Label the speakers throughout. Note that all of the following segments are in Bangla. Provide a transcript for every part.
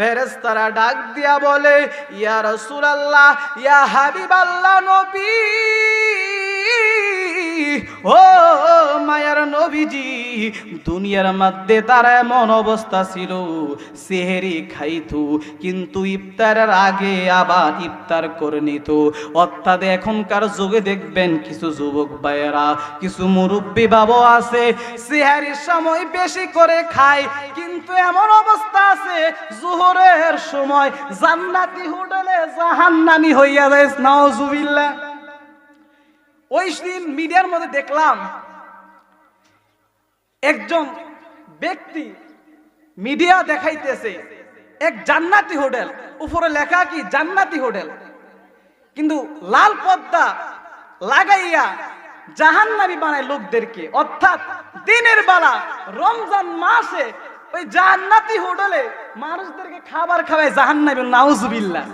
Speaker 1: ফেরেস্তারা ডাক দিয়া বলে, ইয়া রসুলাল্লাহ, ইয়া হাবিবাল্লাহ নবী, ও মায়ার নবীজি, দুনিয়ার মধ্যে তার এমন অবস্থা ছিল, সেহেরি খাইতো, কিন্তু ইফতারের আগে আবার ইফতার করে নিত। অর্থাৎ এখনকার যুগে দেখবেন কিছু যুবক ভাইয়েরা, কিছু মুরব্বী বাবু আছে, সেহারির সময় বেশি করে খায়, কিন্তু এমন অবস্থা আছে, জোহরের সময় জান্নাতি হোটেলে জাহান্নামি হইয়া যায় নাউজুবিল্লাহ ওই দিন মিডিয়ার মধ্যে দেখলাম, একজন ব্যক্তি মিডিয়া দেখাইতেছে, এক জান্নাতি হোটেল। উপরে লেখা কি, জান্নাতি হোটেল। কিন্তু লাল পদ্মা লাগাইয়া জাহান্নামি বানায় লোকদেরকে। অর্থাৎ দিনের বেলা, রমজান মাসে ওই জান্নাতি হোটেলে মানুষদেরকে খাবার খাওয়ায় জাহান জাহান্নামি, নাউজুবিল্লাহ।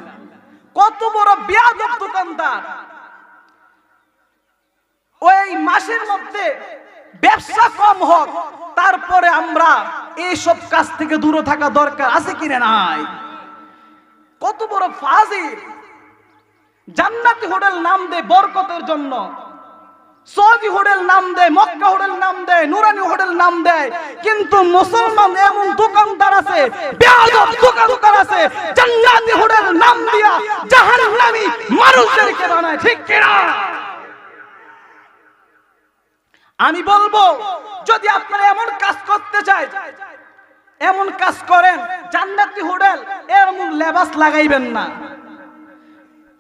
Speaker 1: কত বড় বিয়াদব দোকানদার। ওই মাসের মধ্যে ব্যবসা কম হোক, তারপরে আমরা এইসব কাজ থেকে দূরে থাকা দরকার, আছে কিনা নাই? কত বড় ফাজিল। জান্নাতি হোটেল নাম দেয় বরকতের জন্য। সৌদি হোটেল নাম দেয়, মক্কা হোটেল নাম দেয়, নুরানি হোটেল নাম দেয়। কিন্তু মুসলমান এমন দোকানদার আছে, বেয়াদব দোকানদার আছে, জান্নাতি হোটেল নাম দিয়া জাহান্নামী মানুষদেরকে বানায়, ঠিক কিনা? আমি বলব, যদি আপনারা এমন কাজ করতে চাই এমন কাজ করেন, জান্নাতি হোটেল এমন লেবাস লাগাইবেন না।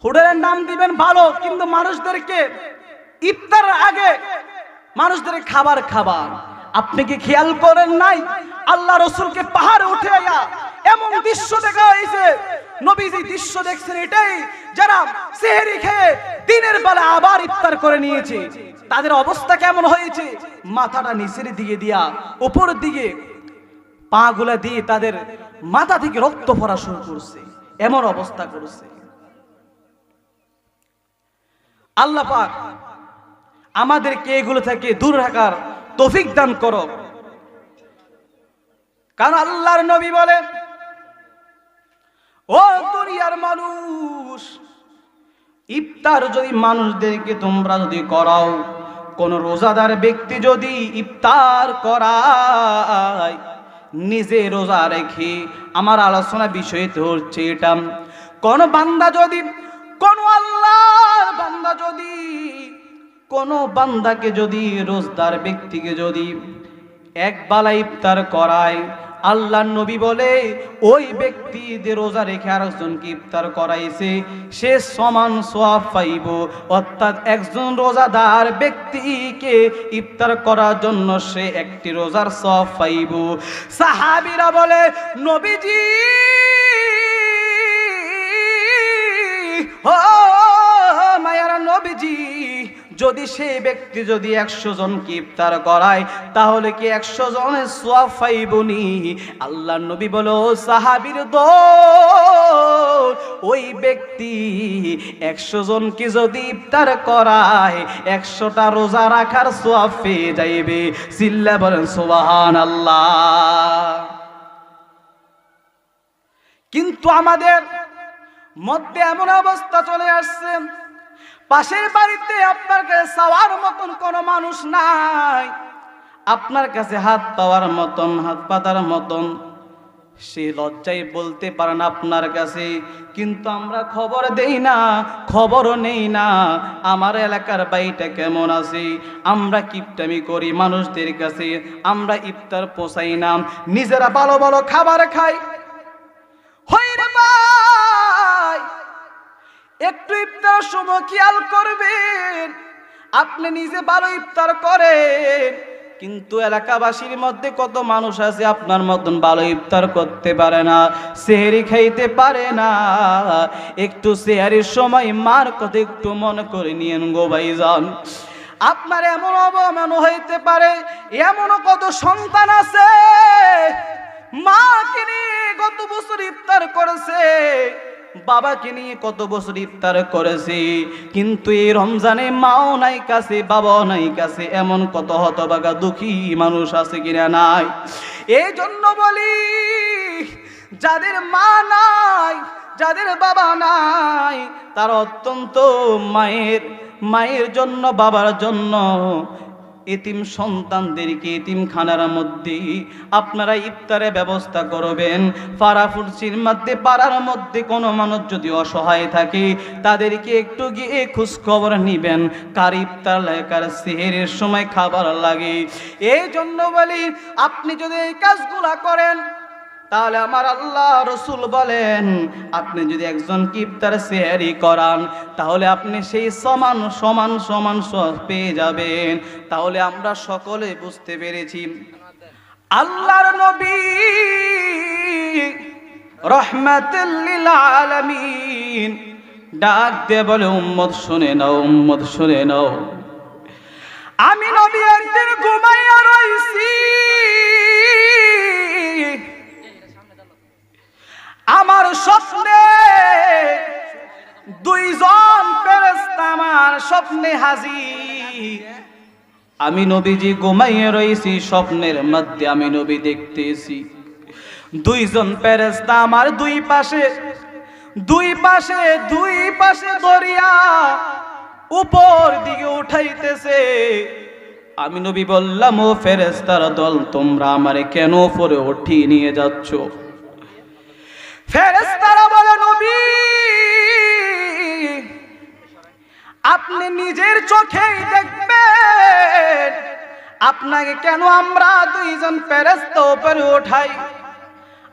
Speaker 1: হোটেলের নাম দিবেন ভালো, কিন্তু মানুষদেরকে ইফতার আগে মানুষদের খাবার খাবার। আপনি কি খেয়াল করেন নাই? আল্লাহ রসুলকে পাহাড়ে উঠে এমন দৃশ্য দেখা হয়েছে। নবীজি দৃশ্য দেখছেন এটাই, যারা সেহেরি খেয়ে দিনের বেলা আবার ইফতার করে নিয়েছে। তাদের অবস্থা কেমন হয়েছে? মাথাটা নিচের দিকে দিয়া উপরের দিকে পা গুলা দিয়ে তাদের মাথা থেকে রক্ত পড়া শুরু করছে। এমন অবস্থা করছে। আল্লাহ পাক আমাদেরকে এগুলো থেকে দূর রাখার তৌফিক দান করো। কারণ আল্লাহর নবী বলেন, ও দুনিয়ার মানুষ, ইফতার যদি মানুষদেরকে তোমরা যদি করাও, কোন রোজাদার ব্যক্তি যদি ইফতার করায়, নিজে রোজা রেখে, আমার আলোচনা বিষয় হচ্ছে এটা, কোন বান্দা যদি, কোন আল্লাহর বান্দা যদি কোন বান্দাকে যদি, রোজদার ব্যক্তিকে যদি এক বালা ইফতার করায়, আল্লাহ নবী বলে, ওই ব্যক্তি যে রোজা রেখে আরেকজনকে ইফতার করাইছে, সে সমান সোয়াব পাইব। অর্থাৎ একজন রোজাদার ব্যক্তিকে ইফতার করার জন্য সে একটি রোজার সওয়াব পাইব। সাহাবীরা বলে, নবীজি! ও মায়ার নবীজি! যদি সেই ব্যক্তি যদি একশো জনকে ইফতার করায়, তাহলে কি একশো জনের সোয়াব আল্লাহ নবী বলো, সাহাবির দল ওই ব্যক্তি একশো জনকে যদি ইফতার করায়, একশোটা রোজা রাখার সোয়াব পেয়ে যাইবে? সিল্লা বলেন সোবাহান আল্লাহ কিন্তু আমাদের মধ্যে এমন অবস্থা চলে আসছে পাশের বাড়িতে আপনার কাছে চাওয়ার মতন কোনো মানুষ নাই। আপনার কাছে হাত পাওয়ার মতন, হাত পাতার মতন। সে লজ্জায় বলতে পারেন আপনার কাছে, কিন্তু আমরা খবর দেই না, খবরও নেই না। আমার এলাকার বাড়িটা কেমন আছে? আমরা কিপটামি করি মানুষদের কাছে, আমরা ইফতার পোষাই না। নিজেরা ভালো ভালো খাবার খাই। হইরে ভাই একটু ইফতার সময় খেয়াল করবেন। আপনি নিজে ভালো ইফতার করেন। কিন্তু এলাকাবাসীর মধ্যে কত মানুষ আছে আপনার মতন ভালো ইফতার করতে পারে না, সেহেরি খাইতে পারে না। একটু সেহারির সময় মার কথা একটু মনে করে নিয়েন গো ভাইজান। আপনার এমন অবমান হইতে পারে, এমনও কত সন্তান আছে। মাকে নিয়ে গত বছর ইফতার করেছে বাবাকে নিয়ে কত বছর ইফতার করেছে। কিন্তু এই রমজানে মাও নাই কাছে, বাবাও নাই কাছে, এমন কত হতবাগা দুঃখী মানুষ আছে কিনা নাই। এই জন্য বলি, যাদের মা নাই, যাদের বাবা নাই, তার অত্যন্ত মায়ের মায়ের জন্য, বাবার জন্য এতিম সন্তানদেরকে এতিম খানার মধ্যে আপনারা ইফতারে ব্যবস্থা করবেন। ফারাফুরসির মধ্যে পাড়ার মধ্যে কোনো মানুষ যদি অসহায় থাকে, তাদেরকে একটু গিয়ে খোঁজখবর নেবেন। কার ইফতার কার সেহেরের সময় খাবার লাগে? এই জন্য বলি, আপনি যদি এই কাজগুলা করেন তাহলে আমার আল্লাহ রসুল বলেন, আপনি যদি একজন কিপ্তার সেহারি করান, তাহলে আপনি সেই সমান সমান সমান পেয়ে যাবেন। তাহলে আমরা সকলে বুঝতে পেরেছি। আল্লাহর নবী রহমাতুল্লিল ডাক দিয়ে বলে, উম্মত শুনে নাও, উম্মত শুনে নাও। আমি নবী একদিন আমার স্বপ্নে দুইজন ফেরেশতা আমার স্বপ্নে হাজির। আমি নবীজি ঘুমাইয়ে রয়েছি স্বপ্নের মধ্যে আমি নবী দেখতেছি। দুইজন ফেরেশতা আমার দুই পাশে দুই পাশে দুই পাশে দরিয়া উপর দিকে উঠাইতেছে। আমি নবী বললাম, ও ফেরেস্তার দল, তোমরা আমারে কেন উপরে উঠিয়ে নিয়ে যাচ্ছ? ফেরেস্তারা বলে, নবী, আপনি নিজের চোখেই দেখবেন। আপনাকে কেন আমরা দুইজন ফেরেস্তা উপরে ওঠাই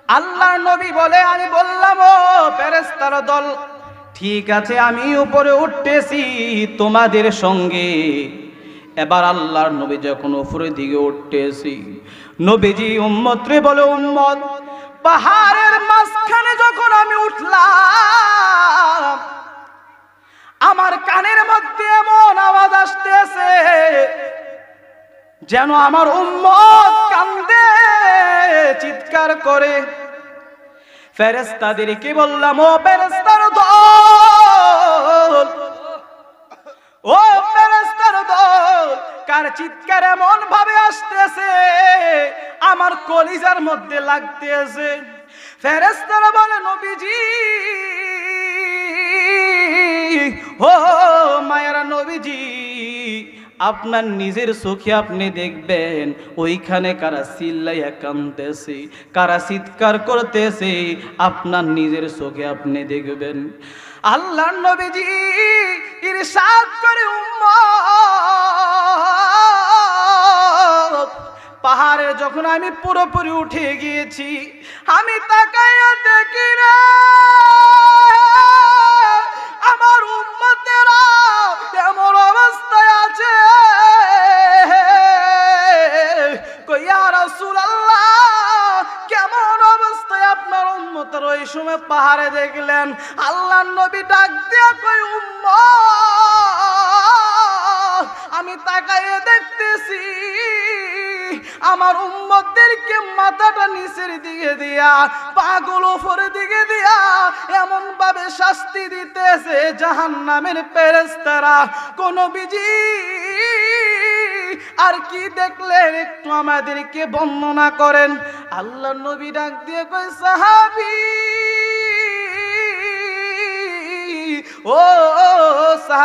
Speaker 1: আল্লাহ নবী বলে, আমি বললাম, ও ফেরেস্তার দল, ঠিক আছে, আমি উপরে উঠতেছি তোমাদের সঙ্গে। এবার আল্লাহর নবী যখন উপরের দিকে উঠতেছি, নবীজি উম্মত রে বলে, উম্মত, পাহাড়ের মাঝখানে যেন আমার উম্মত কান্দে, চিৎকার করে। ফেরেস্তাদেরকে বললাম, ও ফেরেস্তার দল, ও ফেরেস্তার দল, কার চিৎকার এমন ভাবে আসতেছে, আমার কলিজার মধ্যে লাগতেছে। ফেরেস্তারা বলে, নবীজি, ও মায়েরা নবীজি আপনার নিজের চোখে আপনি দেখবেন, ওইখানে কারা চিল্লাইয়া কানতেছে কারা চিৎকার করতেছে, আপনার নিজের চোখে আপনি দেখবেন। আল্লাহ নবীজি ইরশাদ করে, উম্মত, পাহাড়ে যখন আমি পুরোপুরি উঠে গিয়েছি, আমি তাকাইয়া দেখি রে সময় পাহাড়ে দেখলেন আল্লাহ নবী ডাক দিয়া কই উম্মত, আমি তাকাইয়ে দেখতেছি, আমার উম্মতদেরকে মাথাটা নিচের দিকে দিয়া, পাগুলো উপরের দিকে দিয়া এমন ভাবে শাস্তি দিতেছে জাহান নামের পেরেস্তারা কোন বিজি আর কি দেখলেন, একটু আমাদেরকে বর্ণনা করেন। আল্লাহ নবী ডাক দিয়ে কই সাহাবি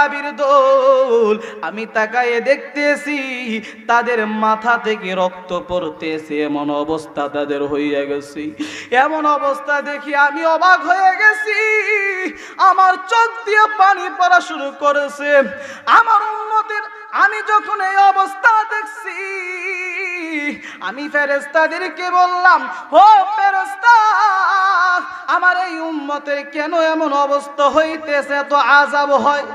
Speaker 1: সাহাবির দোল। আমি তাকায়ে দেখতেছি, তাদের মাথা থেকে রক্ত পড়তেছে, এমন অবস্থা তাদের হইয়া গেছে। এমন অবস্থা দেখি আমি অবাক হয়ে গেছি। আমার চোখ দিয়ে পানি পড়া শুরু করেছে। আমার উন্নতির আমি যখন এই অবস্থা দেখছি, আমি ফেরেস্তাদেরকে বললাম, ও ফেরেস্তা আমার এই উম্মতের কেন এমন অবস্থা হইতেছে? তো আজাব হয়।